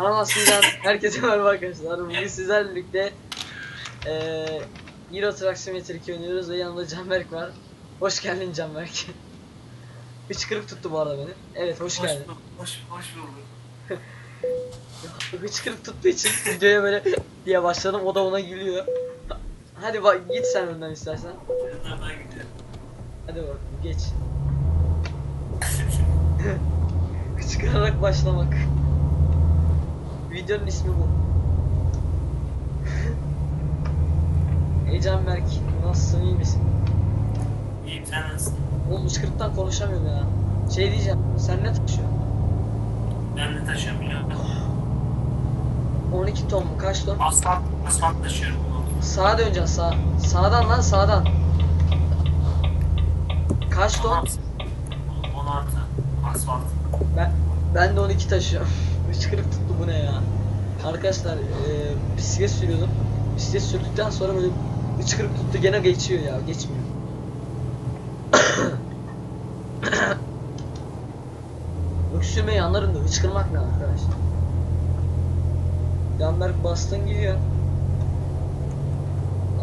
Kanal aslında herkese merhaba arkadaşlar. Bugün sizlerle birlikte eee Euro Truck Simulator 2 oynuyoruz ve yanımda Canberk var. Hoş geldin Canberk. Hıçkırık tuttu bu arada beni. Evet hoş geldin. bulduk, Hoş, hoş bulduk. Hıçkırık tuttuğu için videoya böyle diye başladım. O da ona gülüyor. Hadi bak git sen önden istersen. Hadi bak geç. Hıçkırarak başlamak. Videonun ismi bu. Ey Canberk nasılsın iyi misin? İyiyim sen nasılsın? Oğlum hıçkırıktan konuşamıyorum ya. Şey diyeceğim sen ne taşıyorsun? Ben de taşıyorum musun? 12 ton mu kaç ton? Asfalt, asfalt taşıyorum. Sağa döneceksin sağ. Sağdan lan sağdan. Kaç ton? 16. 16. Asfalt. Ben ben de 12 taşıyorum. Hıçkırık tuttu bu ne ya? Arkadaşlar eee bisiklet sürüyordum. Bisiklet sürdükten sonra böyle hıçkırık tuttu gene geçiyor ya geçmiyor. Öksürmeyi anlarım da hıçkırmak ne arkadaş? Yanberk bastın gidiyor.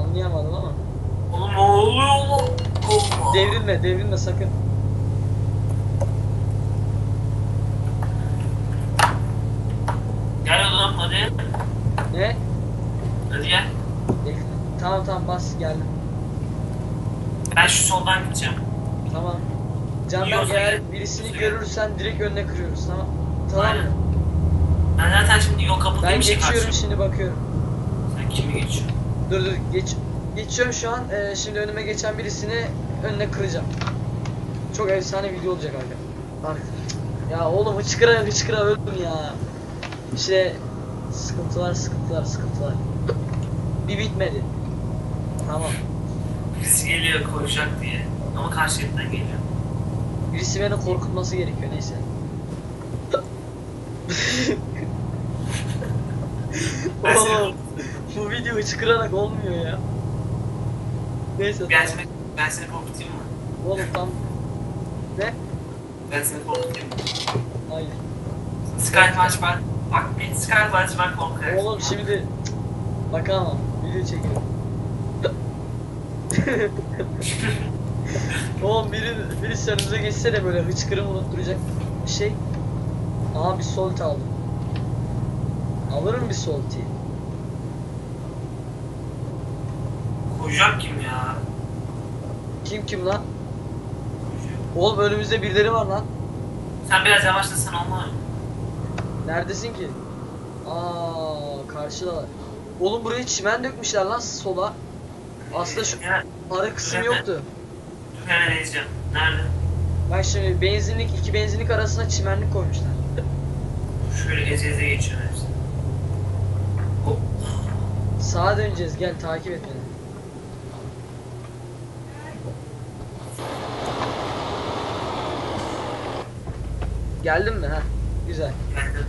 Anlayamadım ama. Oğlum ne oluyor. Devrilme devrilme sakın. Gel oğlum hadi. Ne? Hadi gel. Devrilme. Tamam tamam bas geldim. Ben şu soldan gideceğim. Tamam. Canberk Yiyorsa eğer birisini görürsen direkt önüne kırıyoruz tamam. Tamam Aynen. mı? Ben zaten şimdi yol Ben kapalıymış ya geçiyorum şimdi bakıyorum. Sen kimi geçiyorsun? Dur dur geç. Geçiyorum şu an. Ee, şimdi önüme geçen birisini önüne kıracağım. Çok efsane video olacak abi. Arka. Ya oğlum hıçkıra hıçkıra öldüm ya. İşte sıkıntılar sıkıntılar sıkıntılar. Bir bitmedi. Tamam. Birisi geliyor koşacak diye. Ama karşı yerinden geliyor. Birisi beni korkutması gerekiyor neyse. Oğlum bu video hıçkırarak olmuyor ya. Neyse Ben tamam. seni, ben seni korkutayım mı? Oğlum tam ne? Ben seni korkutayım mı? Hayır. Skype aç ben. Bak bir Skype aç ben korkarım. Oğlum şimdi bakamam. Video çekiyorum. Oğlum biri biri önümüze geçse de böyle hıçkırımı unutturacak bir şey. Aha bir solt aldım. Alırım bir solti. Koşacak kim ya? Kim kim lan? Oğlum önümüzde birileri var lan. Sen biraz yavaşlasan olmaz? Neredesin ki? Aa karşıdalar. Oğlum buraya çimen dökmüşler lan sola. Aslında şu ara kısım yoktu. dur hemen ezeceğim. Nerede? Bak şimdi benzinlik iki benzinlik arasına çimenlik koymuşlar. Şöyle eze eze geçiyor hepsi. Hop. Sağa döneceğiz gel takip et beni. Geldin mi ha? Güzel. Geldim.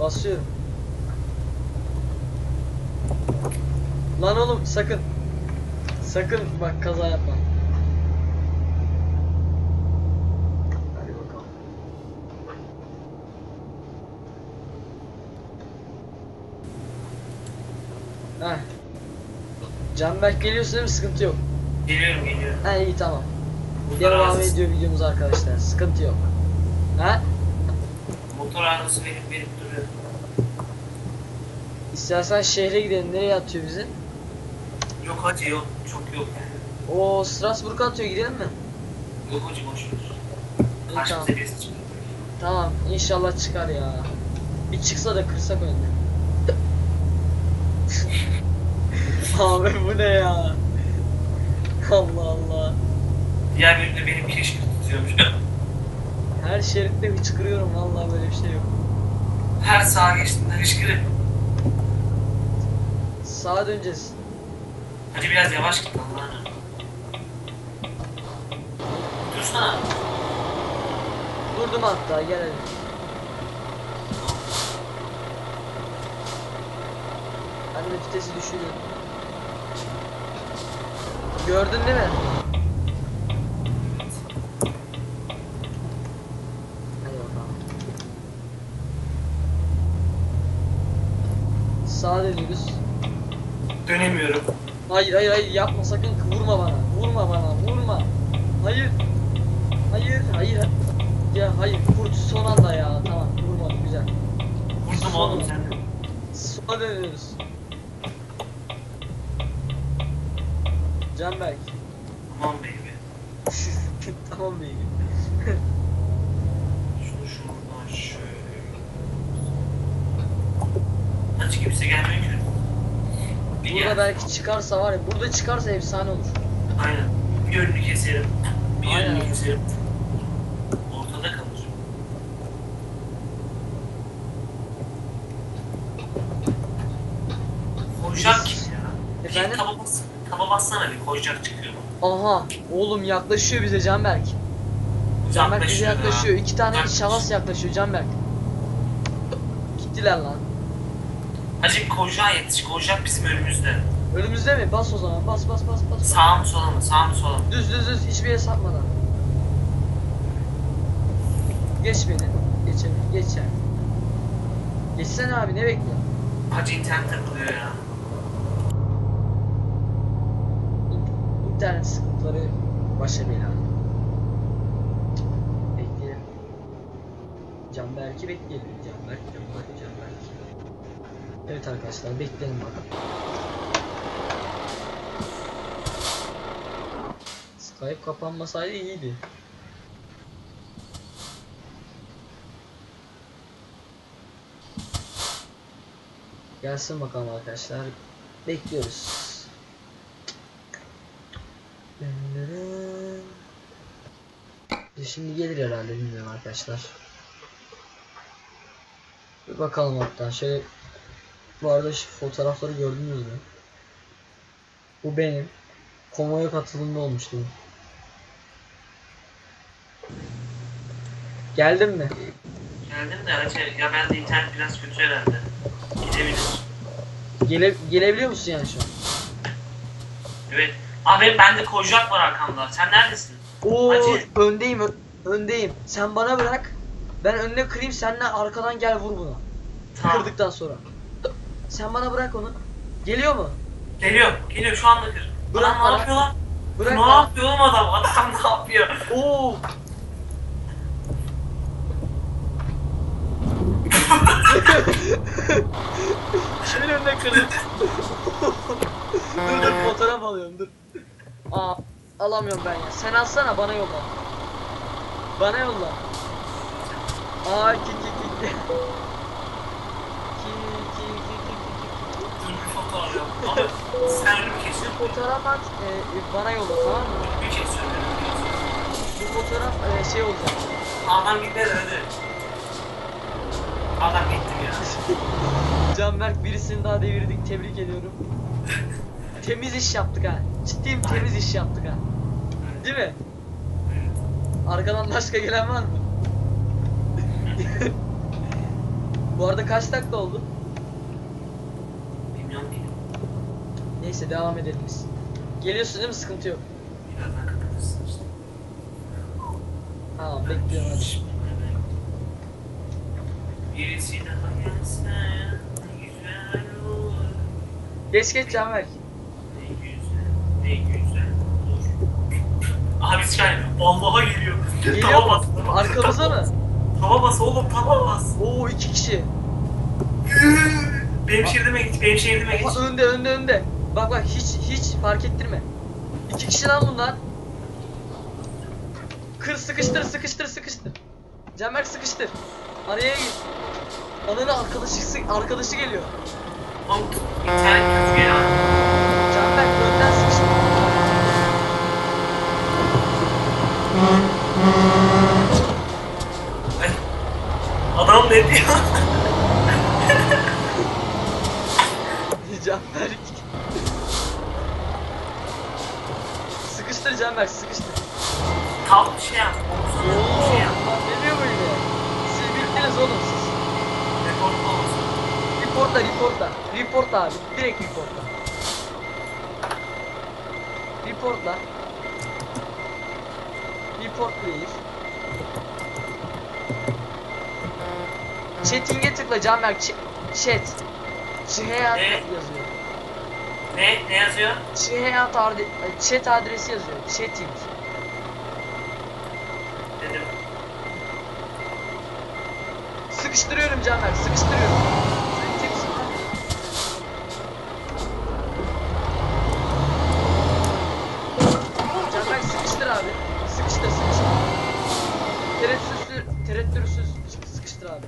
Basıyorum. Lan oğlum sakın. Sakın bak kaza yapma. Hadi bakalım. Heh. Canberk geliyorsa değil mi? Sıkıntı yok. Geliyorum geliyorum. Ha iyi tamam. Motor Devam arızası, ediyor videomuz arkadaşlar. Sıkıntı yok. Ha? motor arızası verip verip duruyor. İstersen şehre gidelim. Nereye atıyor bizi? Yok hacı yok. Çok yok yani. O Strasbourg'a atıyor gidelim mi? Yok boş ver. İyi tamam. Birisi çıkıyor. Tamam inşallah çıkar ya. Bir çıksa da kırsak önüne. Abi bu ne ya? Allah Allah. Diğer biri de benim keşke tutuyormuş. Her şeritte hıçkırıyorum vallahi böyle bir şey yok. Her sağa geçtiğinde hışkırık. Sağa döneceğiz. Hadi biraz yavaş git Allah'ına. Dursana. Durdum hatta gel hadi. De vitesi düşürüyorum. Gördün değil mi? Sağa dönüyoruz. Dönemiyorum. Hayır hayır hayır yapma sakın vurma bana. Vurma bana vurma. Hayır. Hayır hayır. Ya hayır kurt son anda ya tamam vurma güzel. Vurdum oğlum sen. Sola dönüyoruz. Canberk. Aman baby. tamam bey. Şunu şuradan şöyle. Hiç kimse gelmiyor ki. Bir Burada gel. Belki çıkarsa var ya burada çıkarsa efsane olur. Aynen. Bir önünü keserim. Bir Aynen. önünü keserim. Ortada kalır. Koyacak kim ya? Efendim? Taba, bas, taba bassana bir koyacak çıkıyor. Aha oğlum yaklaşıyor bize Canberk. Canberk bize Yaklaşıyor yaklaşıyor. İki tane şahıs yaklaşıyor Canberk. Gittiler lan. Hacı koyacak yetiş. Koyacak bizim önümüzde. Önümüzde mi? Bas o zaman. Bas bas bas bas. Sağ mı sola mı? Sağ mı sola mı? Düz düz düz hiçbir yere sapmadan. Geç beni. Geçelim. Geç yani. Geçsene abi ne bekliyorsun? Hacı internet takılıyor ya. İn- İnternet sıkıntıları başa bela. Bekleyelim. Canberk'i bekleyelim. Canberk, Canberk, Canberk. Evet arkadaşlar bekleyelim bakalım. Skype kapanmasaydı iyiydi. Gelsin bakalım arkadaşlar. Bekliyoruz. Şimdi gelir herhalde bilmiyorum arkadaşlar. Bir bakalım hatta şöyle bu arada şu fotoğrafları gördünüz mü? Bu benim. Konvoya katıldığımda olmuştu. Geldin mi? Geldim de hacı ya ben de internet biraz kötü herhalde. Gidebilir. Gele gelebiliyor musun yani şu an? Evet. Abi bende koyacak var arkamda. Sen neredesin? Oo Hacı. öndeyim ö- öndeyim. Sen bana bırak. Ben önüne kırayım senle arkadan gel vur bunu. Tamam. Kırdıktan sonra. Sen bana bırak onu. Geliyor mu? Geliyor. Geliyor şu anda kır. Bırak adam ne bana. yapıyor lan? Bırak ne bana. yapıyor oğlum adam? Adam ne yapıyor? Oo. Kimin önüne kırdın? dur dur fotoğraf alıyorum dur. Aa alamıyorum ben ya. Sen alsana bana yolla. Bana yolla. Aa ki ki ki ki. Ki ki ki ki ki ki. Dur bir foto alıyorum. Abi sen önümü kesiyorsun. fotoğraf at e, bana yolla tamam mı? Önümü kesiyorsun. önümü kesiyorsun. Bu fotoğraf e, şey olacak. Adam gider hadi. Adam gitti ya. Canberk birisini daha devirdik. Tebrik ediyorum. temiz iş yaptık ha. Ciddiyim temiz iş yaptık ha. Değil mi? Arkadan başka gelen var mı? Bu arada kaç dakika oldu? Bilmiyorum ki. Neyse devam edelim biz. Geliyorsun değil mi? Sıkıntı yok. Tamam bekliyorum hadi. Birisi daha gelse güzel olur. Geç geç Canberk. Ne güzel, ne güzel olur. Abi şey, vallahi geliyor. Geliyor Tava mu? bas, tava Arkamıza mı? Tava bas oğlum, tava bas. Oo iki kişi. Benim şeridime geç, benim şeridime geç. Önde önde önde. Bak bak hiç hiç fark ettirme. İki kişi lan bunlar. Kır sıkıştır sıkıştır sıkıştır. Canberk sıkıştır. Araya gir. Ananı arkadaşı arkadaşı geliyor. Oğlum, internet kötü ya. Canberk önden sıkıştır. Ay, Adam ne diyor? Canberk. sıkıştır Canberk sıkıştır. Kalk bir şey yap. Omuzuna bir Oo, şey yap. ne diyor böyle? Siz bittiniz oğlum siz. Rekor olmasın. Reportla reportla. Reportla abi. Direkt reportla. Reportla. Report please. Chatting'e tıkla Canberk. Ch- Chat. Çiheyat Ne? yazıyor. Ne? Ne yazıyor? Çiheyat adre- chat adresi yazıyor. Chatting. Dedim. Sıkıştırıyorum Canberk, sıkıştırıyorum. Sen kimsin lan? Canberk sıkıştır abi. Sıkıştır, sıkıştır. Tereddütsüz, tereddütsüz sıkıştır abi.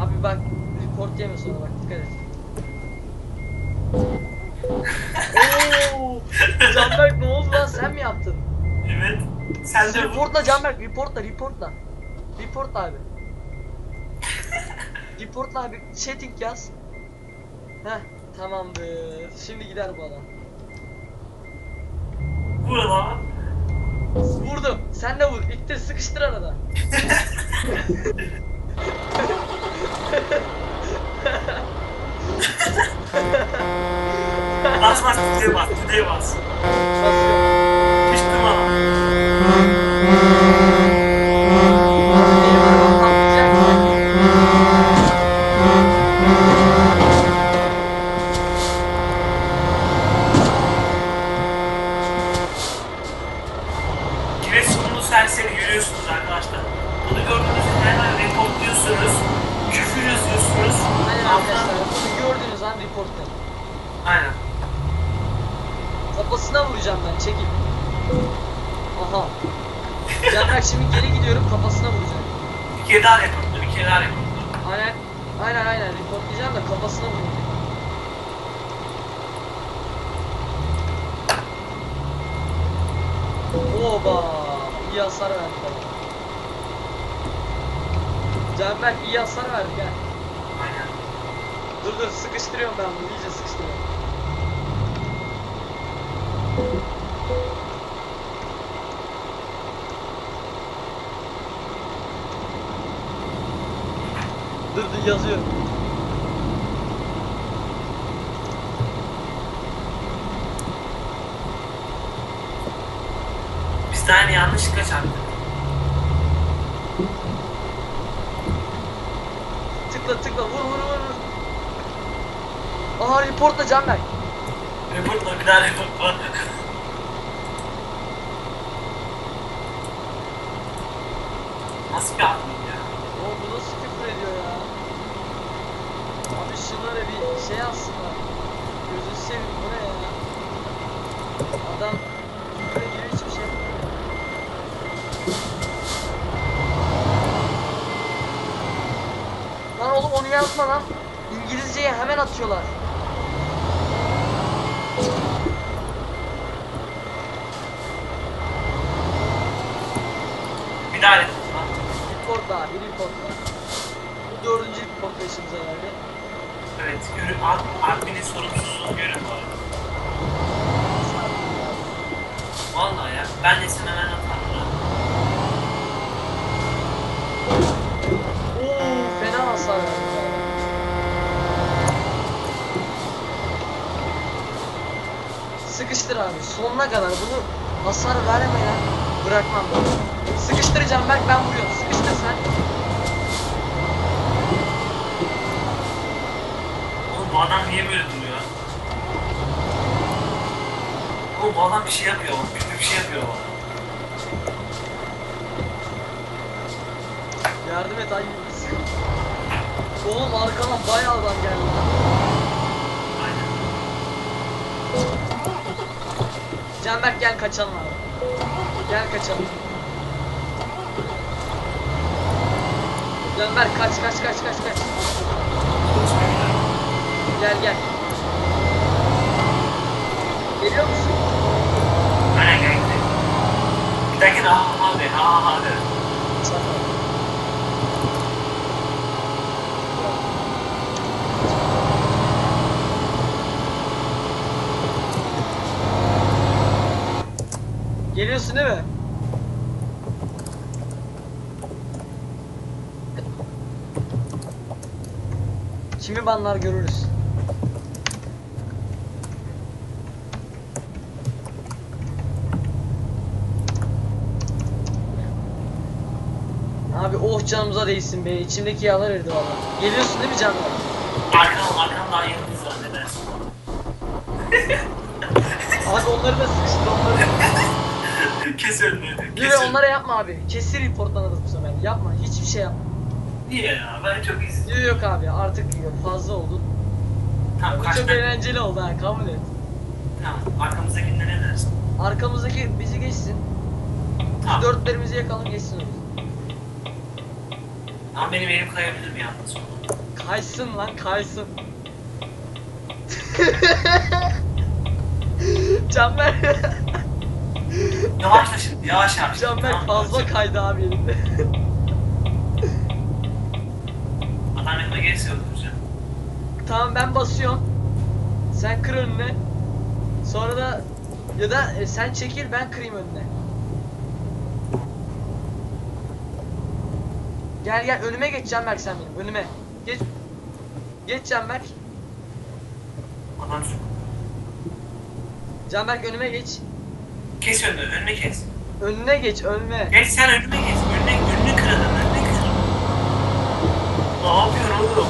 Abi bak, report yeme sonra bak, dikkat et. Oo, Canberk ne oldu lan sen mi yaptın? Evet. Sen de. Reportla Canberk, reportla, reportla. Reportla abi. reportla abi, chatting yaz. Heh, tamamdır. Şimdi gider bu adam. Burada. Vurdum. Sen de vur. İttir, sıkıştır arada. Bas bas tüdeye bas tüdeye bas. Eyvallah, patlayacak. Giresunlu serseri görüyorsunuz arkadaşlar. Bunu gördüğünüz hemen reportluyorsunuz. Küfür yazıyorsunuz. Aynen arkadaşlar. Bunu gördüğünüz an reportla. Aynen. Kafasına vuracağım ben. Çekil. Aha. Canberk şimdi geri gidiyorum. Kafasına vuracağım. Bir kere daha reportlu, bir kere daha reportlu. Aynen. Aynen aynen. Reportlayacağım da kafasına vuracağım. Oba! İyi hasar verdik ama. Canberk iyi hasar verdik ha. Aynen. Dur dur sıkıştırıyorum ben bunu iyice sıkıştırıyorum. Dur dur yazıyorum. Biz de aynı yanlışlıkla çarptık. Tıkla tıkla vur vur vur vur. Aha reportla Canberk. Reportla bir daha reportla. Nasıl bir ya? O bu nasıl küfür ediyor ya? Abi şunlara bir şey yazsınlar. Gözünü seveyim bu ne ya? Adam küfür ediyor hiçbir şey yapmıyor. Lan oğlum onu yazma lan. İngilizceye hemen atıyorlar. Bir daha reportla. Report abi reportla. Bu dördüncü report başımıza geldi. Evet, görün, ad- adminin sorumsuzluğunu görün bu arada. Vallahi ya, ben de sana hemen atarım. Oo fena hasar verdi. bu arada. Sıkıştır abi sonuna kadar bunu hasar vermeden bırakmam ben. Sıkıştıracağım Berk ben vuruyorum. Sıkıştır sen. Oğlum bu adam niye böyle duruyor? Oğlum bu adam bir şey yapıyor, kötü bir şey yapıyor bu adam. Yardım et ay. Oğlum arkadan bayağı adam geldi. lan. Aynen. Canberk gel kaçalım abi. Gel kaçalım. Canberk kaç kaç kaç kaç kaç. Gel gel. Geliyor musun? Aynen geldi. Bir dakika ha ha de, ha ha de. Geliyorsun değil mi? Kimi banlar görürüz. Abi oh canımıza değsin be. İçimdeki yağlar eridi valla. Geliyorsun değil mi canım? Arkam, arkam daha yıldız var ne dersin? Abi onları da sıkıştır onları. Kes önünü. Yürü onlara yapma abi. Kesin reportlanırız bu sefer. Yapma. Hiçbir şey yapma. Niye ya? Ben çok izliyorum. Yok yok abi artık fazla oldu. Tamam Bu çok eğlenceli oldu ha kabul et. Tamam arkamızdakinde ne dersin? Arkamızdaki bizi geçsin. Tamam. Dörtlerimizi yakalım geçsin onu. Ama benim elim kayabilir mi yalnız? Kaysın lan kaysın. Canber. Yavaşla şimdi yavaş yavaş. Canber Tamam, fazla kaydı abi elinde. Adam yanına gelirse öldüreceğim. tamam ben basıyorum. Sen kır önüne. Sonra da ya da e, sen çekil ben kırayım önüne. Gel gel önüme geç Canberk sen benim önüme. Geç. Geç Canberk. Adam şu. Canberk önüme geç. Kes önünü, önünü kes. Önüne geç önüme. Geç sen önüme geç. Önüne, önünü kır adamın, önünü kır. Ne yapıyorsun oğlum?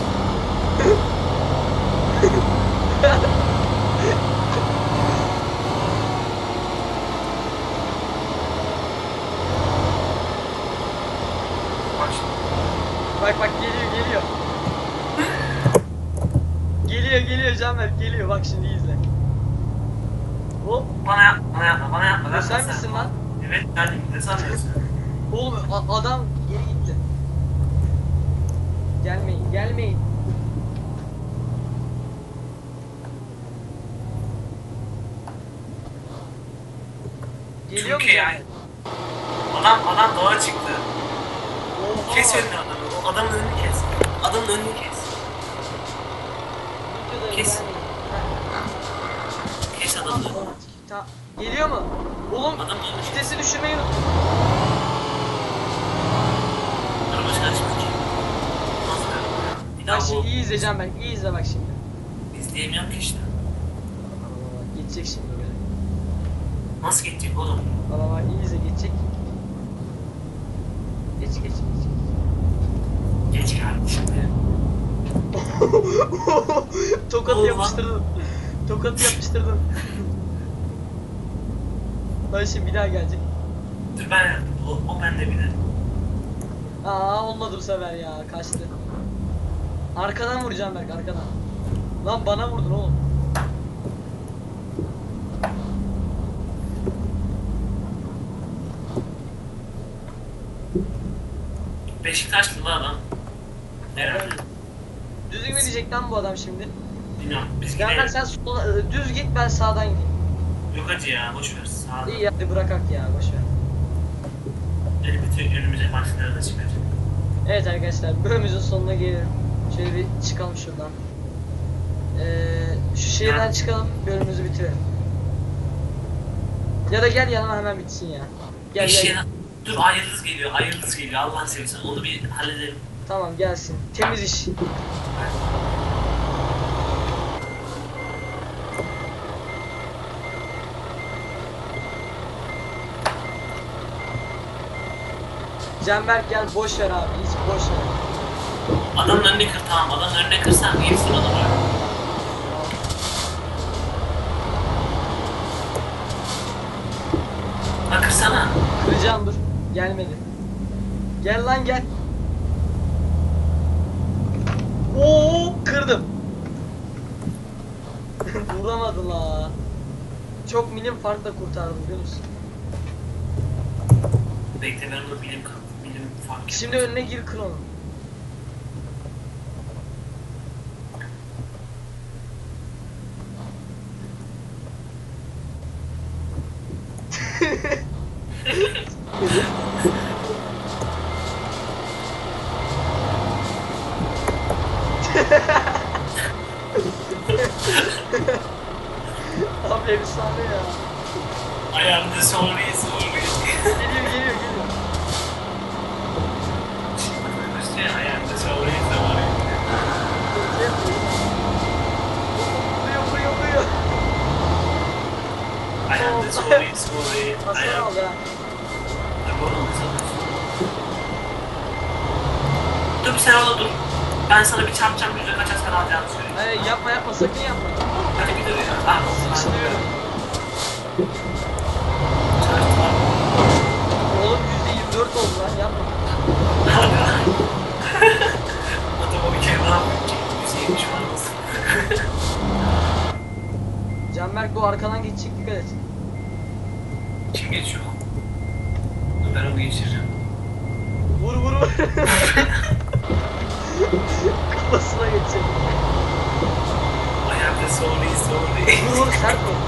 Bak. Bak geliyor geliyor. geliyor geliyor Canberk geliyor bak şimdi izle. Hop. Bana yapma, bana yapma, bana yapma. Bu sen misin lan? Evet, ben ne sanıyorsun? Oğlum adam geri gitti. Gelmeyin gelmeyin. Geliyor mu Türkiye Canberk? yani. Adam, adam dağa çıktı. Oha. Kes önünü adamı, o adamın önünü kes. Adamın önünü kes. Kes. gelmeyin. Kes Heh, adamın önünü. tamam. Ta- Geliyor mu? Oğlum vitesi düşürmeyi unuttum. Araba çalışmıyor ki. Bir daha Bak şimdi iyi izleyeceğim ben. İyi izle bak şimdi. izleyemiyorum ki işte. Aa, Geçecek şimdi böyle. Nasıl gidecek oğlum? Valla bak iyi izle geçecek. Geç geç geç. Geç kardeşim. Tokatı Oğlum. yapıştırdın. Tokatı yapıştırdın. Lan şimdi bir daha gelecek. Dur ben o, o bende bir de. Aa olmadı bu sefer ya kaçtı. Arkadan vuracağım Berk arkadan. Lan bana vurdun oğlum. Beşiktaşlı lan adam. Herhalde. Düz gidecek lan bu adam şimdi. Bilmiyorum. Biz gidelim. sen sola, e, düz git ben sağdan gideyim. Yok hacı ya boş ver. İyi hadi bırakak ya boşver. Elbette önümüze başkaları da çıkacak. Evet arkadaşlar bölümümüzün sonuna gelelim. Şöyle bir çıkalım şuradan. Ee, şu şehirden çıkalım bölümümüzü bitirelim. Ya da gel yanıma hemen bitsin ya. Gel Eşeğin- gel. Dur ay yıldız geliyor, ay yıldız geliyor. Allah'ını seversen onu bir halledelim. Tamam gelsin. Temiz iş. Canberk gel boş ver abi hiç boş ver. Adamın önüne kır tamam. Adamın önüne kırsan bana bırak. Ha kırsana. Kıracağım dur. Gelmedi. Gel lan gel. Oo kırdım. Vuramadı la. Çok milim farkla kurtardım biliyor musun? Bekle ben onu bilim fark Şimdi önüne gir kır. Abi efsane ya. Ayağımda sormayı sormayı. Geliyor geliyor geliyor. İşte ayağımda sormayı sormayı. Vuruyor vuruyor vuruyor. Ayağımda sormayı sormayı. Hasar Ayağımda aldı ha. Dur oğlum, kızım. Dur sen orada dur. Ben sana bir çam çam yüzde kaç asker alacağını söyleyeyim. Hayır yapma yapma sakın yapma. Hadi bir dur ya. Sıçılıyorum. Çalıştılar. Oğlum %24 oldu lan yapma. Hadi lan. Adama bir kere ki? 170 var mısın? Canberk bu arkadan geçecek dikkat et. Kim geçiyor? Ben onu geçireceğim. Vur vur vur. Kafasına geçecek. I am the sorry sorry. Vur vur sert vur.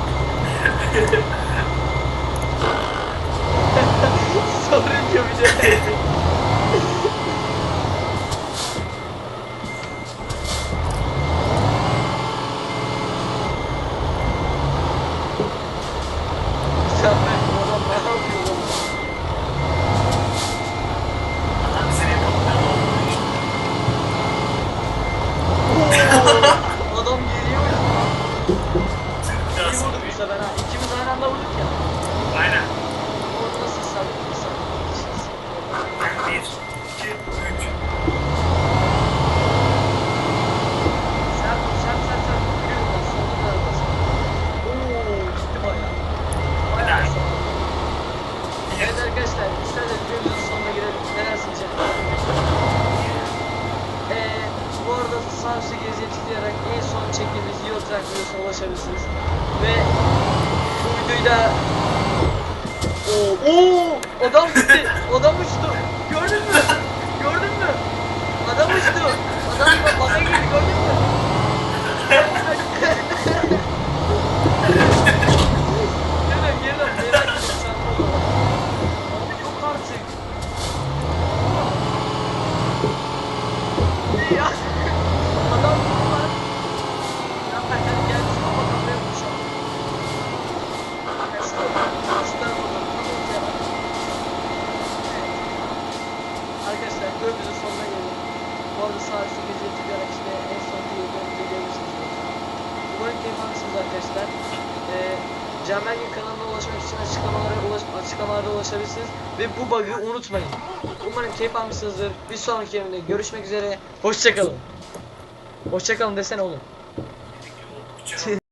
Sorun diyor bir de. Canberk bu adam ne yapıyor oğlum? Adam bize ne yapalım ben olmadı işte. Adam geliyor ya. Biraz İyi vurduk bu sefer ha. İkimiz aynı anda vurduk ya. Aynen. Orada nasıl sabit bir sabit. Bir, iki, üç. Sert vur, sert sert sert. Biliyorum ben solda biraz bas. Oo gitti bayağı. Bayağı Helal. sağ. Evet arkadaşlar istersen videomuzun sonuna girelim. Neler söyleyeceğim? Eee bu arada sağ üstte geziye tıklayarak en son videosuna ulaşabilirsiniz. Ve bu videoyu da Oo, oo, adam gitti. Adam uçtu. Gördün mü? Gördün mü? Adam uçtu. Adam baka girdi gördün mü? Gel gel lan merak etme sen orada. Abi yok artık. Ya. Adam var. Ya ben gel gel kafa kafaya vuracağım. Arkadaşlar, şuradan bakalım, tam ortaya bak. Evet. Gördüğünüz sonuna geldik. Bu arada üstte geziye tıklayarak işte en son videolarımızı görürsünüz. Umarım keyif almışsınız arkadaşlar. Ee, Canberk'in kanalına ulaşmak için açıklamalara ulaş açıklamalarda ulaşabilirsiniz. Ve bu bug'ı unutmayın. Umarım keyif almışsınızdır. Bir sonraki yerimde görüşmek üzere. Hoşçakalın. Hoşçakalın desene oğlum.